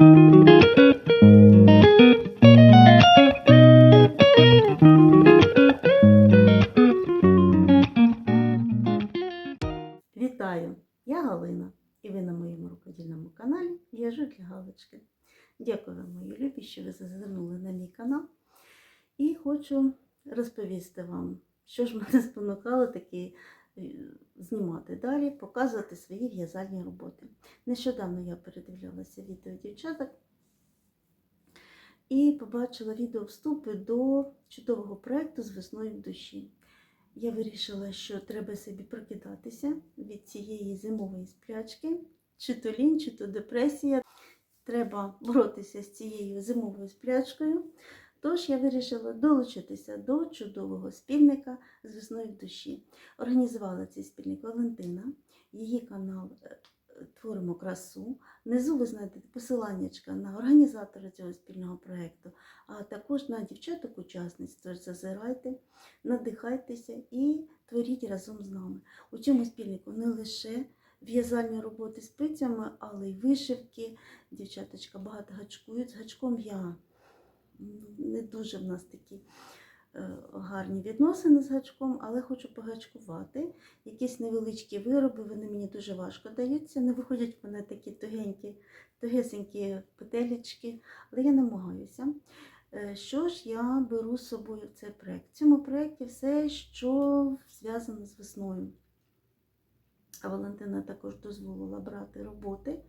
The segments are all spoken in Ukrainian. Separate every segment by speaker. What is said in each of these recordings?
Speaker 1: Вітаю! Я Галина, і ви на моєму рукодільному каналі В'яжу для Галочки. Дякую вам, мої любі, що ви зазирнули на мій канал. І хочу розповісти вам, що ж мене спонукало таки знімати далі, показувати свої в'язальні роботи. Нещодавно я передивлялася відео дівчаток і побачила відео вступи до чудового проєкту з весною в душі. Я вирішила, що треба собі прокидатися від цієї зимової сплячки, чи то лінь, чи то депресія. Треба боротися з цією зимовою сплячкою. Тож я вирішила долучитися до чудового спільника з весною душі. Організувала цей спільник Валентина, її канал е, Творимо красу. Внизу ви знайдете посилання на організатора цього спільного проєкту, а також на дівчаток-учасниць. Тож зазирайте, надихайтеся і творіть разом з нами. У цьому спільнику не лише в'язальні роботи спицями, але й вишивки. Дівчаточка багато гачкують. З гачком я не дуже в нас такі е, гарні відносини з гачком, але хочу погачкувати. Якісь невеличкі вироби, вони мені дуже важко даються. Не виходять в мене такі тугенькі, тугесенькі петелечки, але я намагаюся. Е, Що ж я беру з собою в цей проєкт? В цьому проєкті все, що зв'язано з весною. А Валентина також дозволила брати роботи.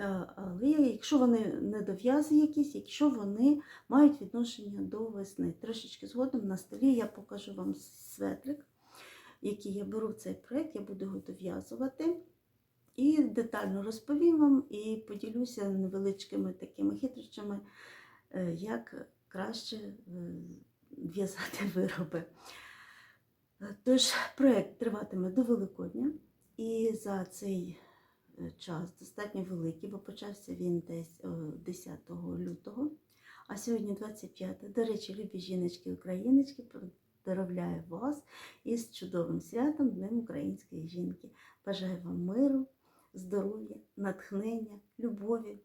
Speaker 1: Е, Але якщо вони недов'язи якісь, якщо вони мають відношення до весни. Трошечки згодом на столі я покажу вам светлик, який я беру в цей проєкт, я буду його дов'язувати. І детально розповім вам і поділюся невеличкими такими хитрощами, е, як краще е, в'язати вироби. Тож, проєкт триватиме до Великодня, і за цей час достатньо великий, бо почався він десь е, 10 лютого, а сьогодні 25. До речі, любі жіночки україночки поздоровляю вас із чудовим святом Днем Української жінки. Бажаю вам миру, здоров'я, натхнення, любові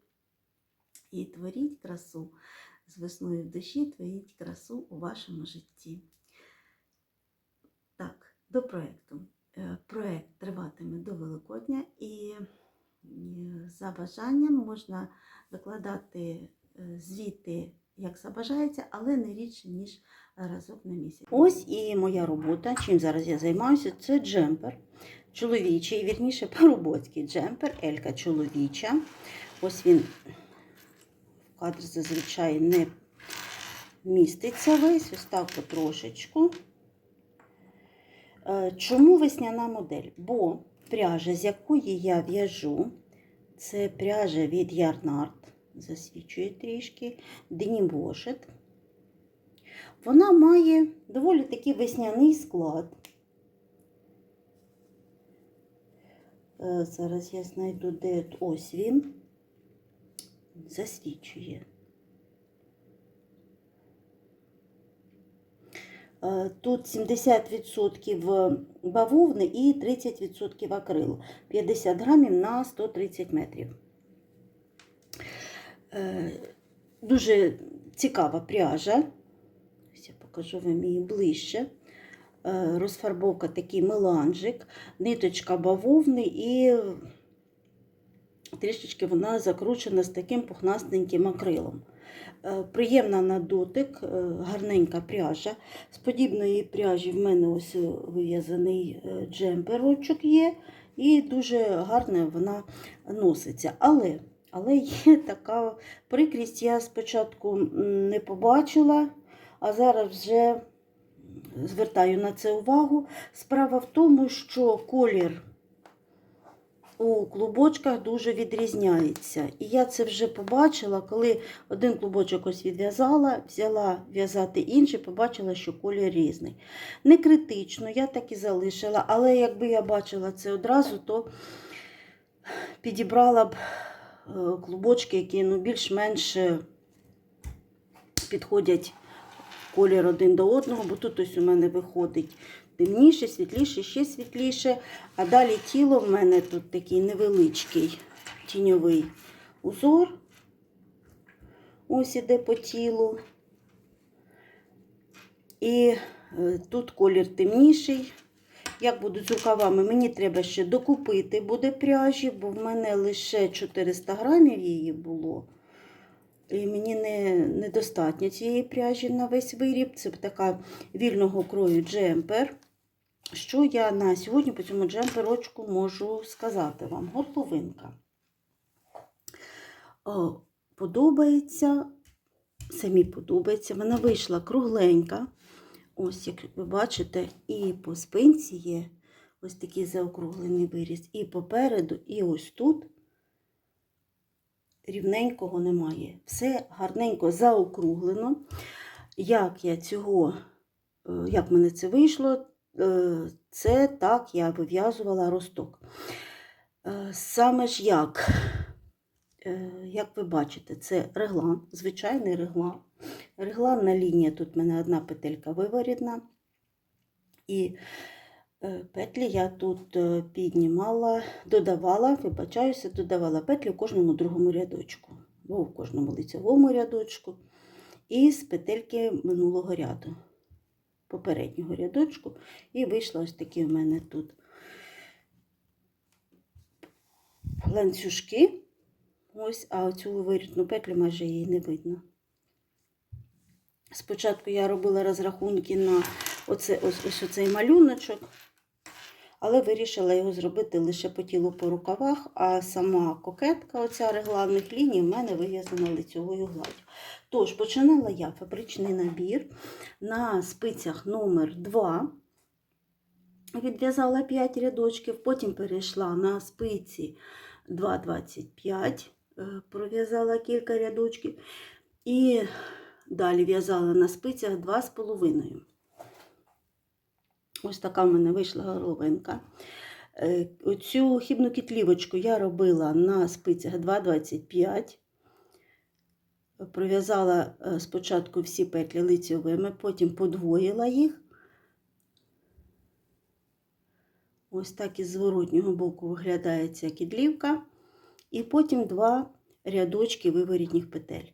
Speaker 1: і творіть красу з весною в душі, творіть красу у вашому житті. Так, до проєкту. Е, Проєкт триватиме до Великодня і е, за бажанням можна викладати е, звіти, як забажається, але не рідше, ніж разок на місяць. Ось і моя робота. Чим зараз я займаюся, це джемпер чоловічий, вірніше по-роботський джемпер, елька чоловіча. Ось він в кадр зазвичай не міститься весь, ось так потрошечку. Е, Чому весняна модель? Бо пряжа, з якої я в'яжу, це пряжа від Ярнард, засвічує трішки, Денібошет. Вона має доволі такий весняний склад. Е, Зараз я знайду, де ось він засвічує. Тут 70% бавовни і 30% акрилу. 50 грамів на 130 метрів. Е, Дуже цікава пряжа. Я покажу вам її ближче. Е, Розфарбовка такий меланжик, ниточка бавовни і трішечки вона закручена з таким пухнастеньким акрилом. Е, Приємна на дотик, е, гарненька пряжа. З подібної пряжі в мене ось вив'язаний е, джемперочок є, і дуже гарно вона носиться. Але, але є така прикрість, я спочатку не побачила, а зараз вже звертаю на це увагу. Справа в тому, що колір у клубочках дуже відрізняється. І я це вже побачила, коли один клубочок ось відв'язала, взяла в'язати інший, побачила, що колір різний. Не критично, я так і залишила, але якби я бачила це одразу, то підібрала б е, клубочки, які ну, більш-менш е, підходять колір один до одного, бо тут ось у мене виходить темніше, світліше, ще світліше. А далі тіло в мене тут такий невеличкий тіньовий узор. ось іде по тілу. І е, тут колір темніший. Як будуть з рукавами, мені треба ще докупити буде пряжі, бо в мене лише 400 грамів її було. І мені не, недостатньо цієї пряжі на весь виріб. Це така вільного крою джемпер. Що я на сьогодні по цьому джемперочку можу сказати вам? Горловинка. О, подобається, самі подобається. Вона вийшла кругленька. Ось, як ви бачите, і по спинці є ось такий заокруглений виріз, і попереду, і ось тут рівненького немає. Все гарненько заокруглено. Як я цього, е, як мене це вийшло, це так я вив'язувала росток. Е, Саме ж як, Е, як ви бачите, це реглан, звичайний реглан. Регланна лінія, тут в мене одна петелька виворідна. І е, петлі я тут е, піднімала, додавала, вибачаюся, додавала петлі в кожному другому рядочку, або в кожному лицевому рядочку, і з петельки минулого ряду, попереднього рядочку. І вийшла ось такі в мене тут ланцюжки. Ось, а оцю вирітну петлю майже її не видно. Спочатку я робила розрахунки на оце, ось, ось оцей малюночок, але вирішила його зробити лише по тілу по рукавах, а сама кокетка оця регланних ліній в мене вив'язана лицьовою гладдю. Тож, починала я фабричний набір на спицях номер 2 відв'язала 5 рядочків, потім перейшла на спиці 2,25, е, пров'язала кілька рядочків. І далі в'язала на спицях 2,5. Ось така в мене вийшла горловинка. Е, Оцю хібну кітлівочку я робила на спицях 2,25. Пров'язала е, спочатку всі петлі лицьовими, потім подвоїла їх. Ось так із зворотнього боку виглядає ця кідлівка. І потім два рядочки виворітніх петель.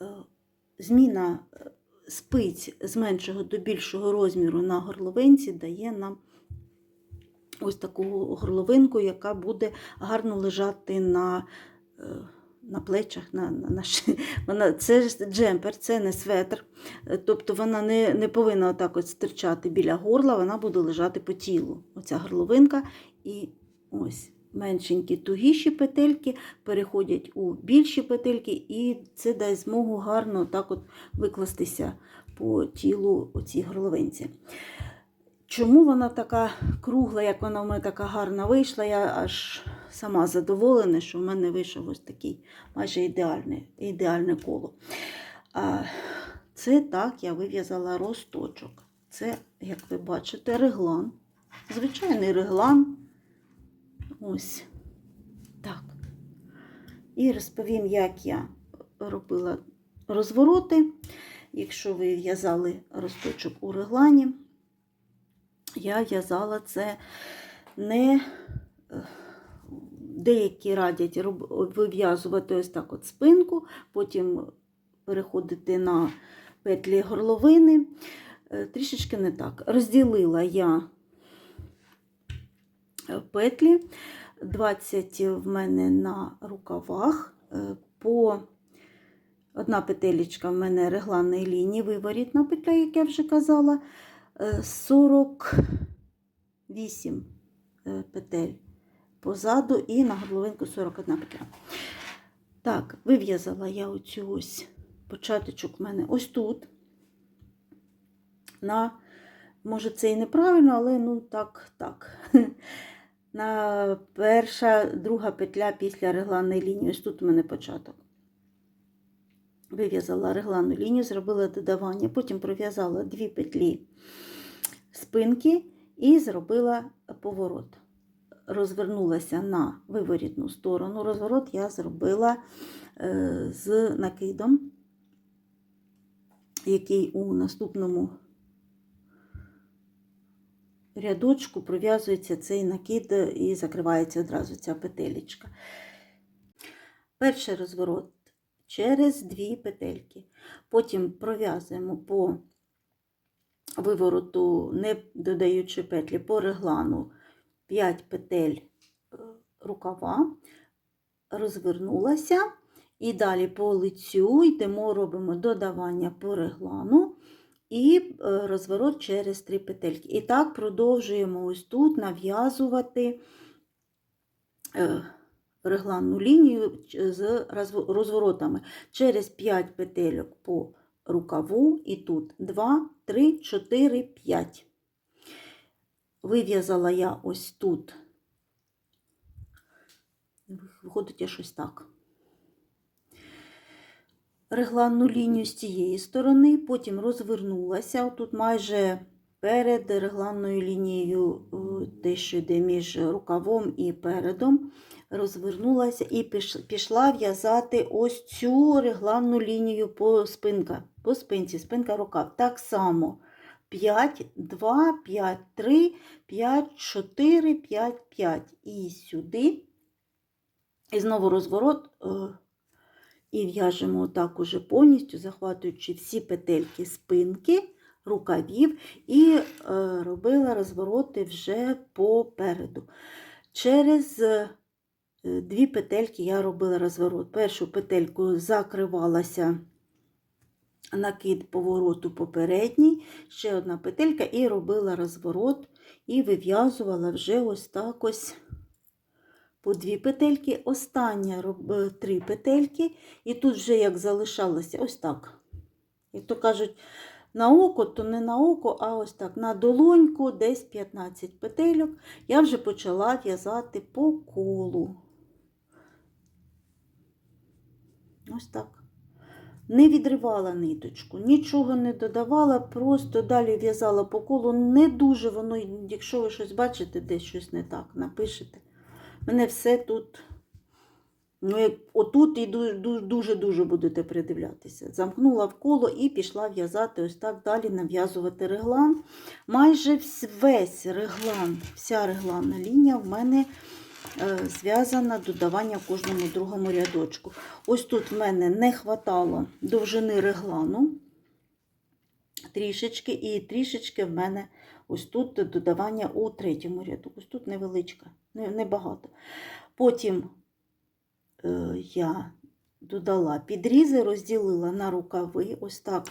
Speaker 1: Е, Зміна спиць з меншого до більшого розміру на горловинці дає нам ось таку горловинку, яка буде гарно лежати на, е, на плечах. На, на, на ши- вона, Це ж джемпер, це не светр. Е, Тобто вона не, не повинна отак от стирчати біля горла, вона буде лежати по тілу. Оця горловинка. І ось меншенькі тугіші петельки переходять у більші петельки, і це дасть змогу гарно так от викластися по тілу оцій горловинці. Чому вона така кругла, як вона в мене така гарна вийшла, я аж сама задоволена, що в мене вийшов ось такий майже ідеальне, ідеальне коло. А це так я вив'язала росточок. Це, як ви бачите, реглан. Звичайний реглан. Ось так. І розповім, як я робила розвороти. Якщо ви в'язали росточок у реглані, я в'язала це не е, деякі радять вив'язувати ось так от спинку, потім переходити на петлі горловини. Е, Трішечки не так. Розділила я петлі, 20 в мене на рукавах, е, по одна петелечка в мене регланної лінії, виворітна петля, як я вже казала, е, 48 е, петель позаду і на горловинку 41 петля. Так, вив'язала я оцю ось початочок в мене ось тут. На, може, це і неправильно, але ну так, так. На перша, друга петля після регланної лінії. Ось тут у мене початок. Вив'язала регланну лінію, зробила додавання, потім пров'язала дві петлі спинки і зробила поворот. Розвернулася на виворітну сторону. Розворот я зробила е, з накидом, який у наступному рядочку пров'язується цей накид і закривається одразу ця петелечка. Перший розворот через дві петельки. Потім пров'язуємо по вивороту, не додаючи петлі, по реглану 5 петель е, рукава, розвернулася. І далі по лицю йдемо, робимо додавання по реглану і е, розворот через 3 петельки. І так продовжуємо ось тут нав'язувати е, регланну лінію з розворотами через 5 петельок по рукаву, і тут 2, 3, 4, 5. Вив'язала я ось тут, виходить я щось так. Регланну лінію з цієї сторони, потім розвернулася, тут майже перед регланною лінією, е, те, що йде між рукавом і передом, розвернулася і пішла в'язати ось цю регланну лінію по спинка, по спинці, спинка рукав. Так само 5, 2, 5, 3, 5, 4, 5, 5. І сюди. І знову розворот. І в'яжемо так уже повністю, захватуючи всі петельки спинки, рукавів, і е, робила розвороти вже попереду. Через е, дві петельки я робила розворот. Першу петельку закривалася накид повороту попередній, ще одна петелька, і робила розворот, і вив'язувала вже ось так ось по дві петельки, остання роб- е, три петельки, і тут вже як залишалося ось так. Як то кажуть, на око, то не на око, а ось так. На долоньку десь 15 петельок. Я вже почала в'язати по колу. Ось так. Не відривала ниточку, нічого не додавала, просто далі в'язала по колу. Не дуже воно, якщо ви щось бачите, десь щось не так, напишете. Мене все тут. Ну, як отут і дуже-дуже будете придивлятися. Замкнула в коло і пішла в'язати ось так далі, нав'язувати реглан. Майже весь реглан, вся регланна лінія в мене е, зв'язана додавання кожному другому рядочку. Ось тут в мене не хватало довжини реглану трішечки, і трішечки в мене ось тут додавання у третьому ряду. Ось тут невеличка, небагато. Потім е, я додала підрізи, розділила на рукави, ось так.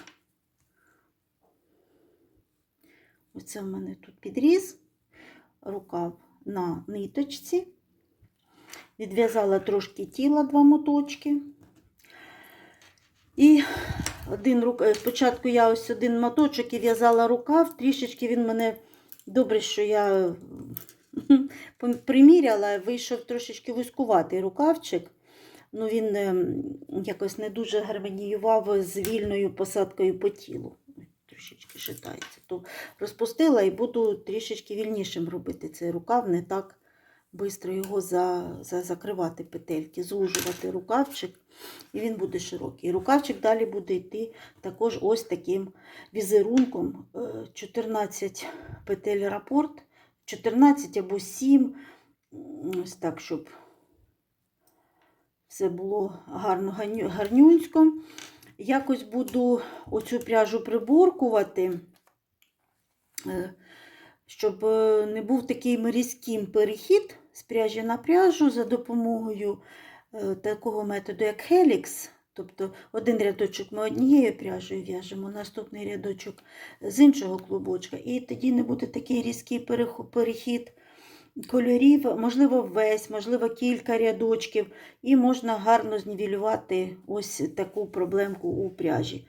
Speaker 1: Оце в мене тут підріз, рукав на ниточці. Відв'язала трошки тіла два моточки. І один рук... е, спочатку я ось один моточок і в'язала рукав, трішечки він мене добре, що я приміряла, вийшов трошечки вузькуватий рукавчик. Ну, він ем, якось не дуже гармоніював з вільною посадкою по тілу. Трішечки шитається. То розпустила і буду трішечки вільнішим робити цей рукав, не так швидко його за, за, закривати петельки, звужувати рукавчик, і він буде широкий. Рукавчик далі буде йти також ось таким візерунком. е, 14 петель рапорт, 14 або 7, ось так, щоб все було гарно гарнюнсько. Якось буду оцю пряжу приборкувати, е, щоб е, не був такий різким перехід з пряжі на пряжу за допомогою е, такого методу, як Helix. Тобто один рядочок ми однією пряжею в'яжемо, наступний рядочок з іншого клубочка. І тоді не буде такий різкий перехід кольорів, можливо, весь, можливо, кілька рядочків, і можна гарно знівелювати ось таку проблемку у пряжі.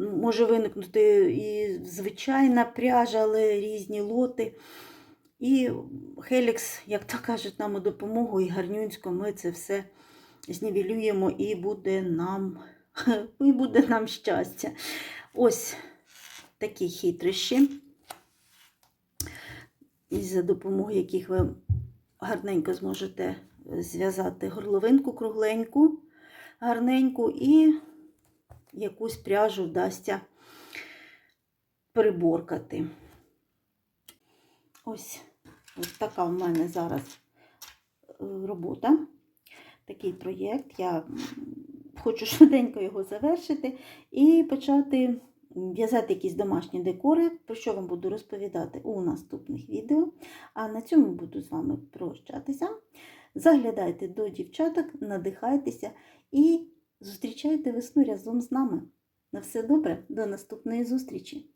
Speaker 1: Може виникнути і звичайна пряжа, але різні лоти. І Хелікс, як то кажуть, нам у допомогу і гарнюнсько ми це все знівелюємо і буде нам, і буде нам щастя. Ось такі хитрощі за допомогою яких ви гарненько зможете зв'язати горловинку кругленьку, гарненьку, і якусь пряжу вдасться приборкати. Ось, ось така в мене зараз е, робота, такий проєкт. Я хочу швиденько його завершити і почати в'язати якісь домашні декори, про що вам буду розповідати у наступних відео. А на цьому буду з вами прощатися. Заглядайте до дівчаток, надихайтеся і зустрічайте весну разом з нами. На все добре, до наступної зустрічі!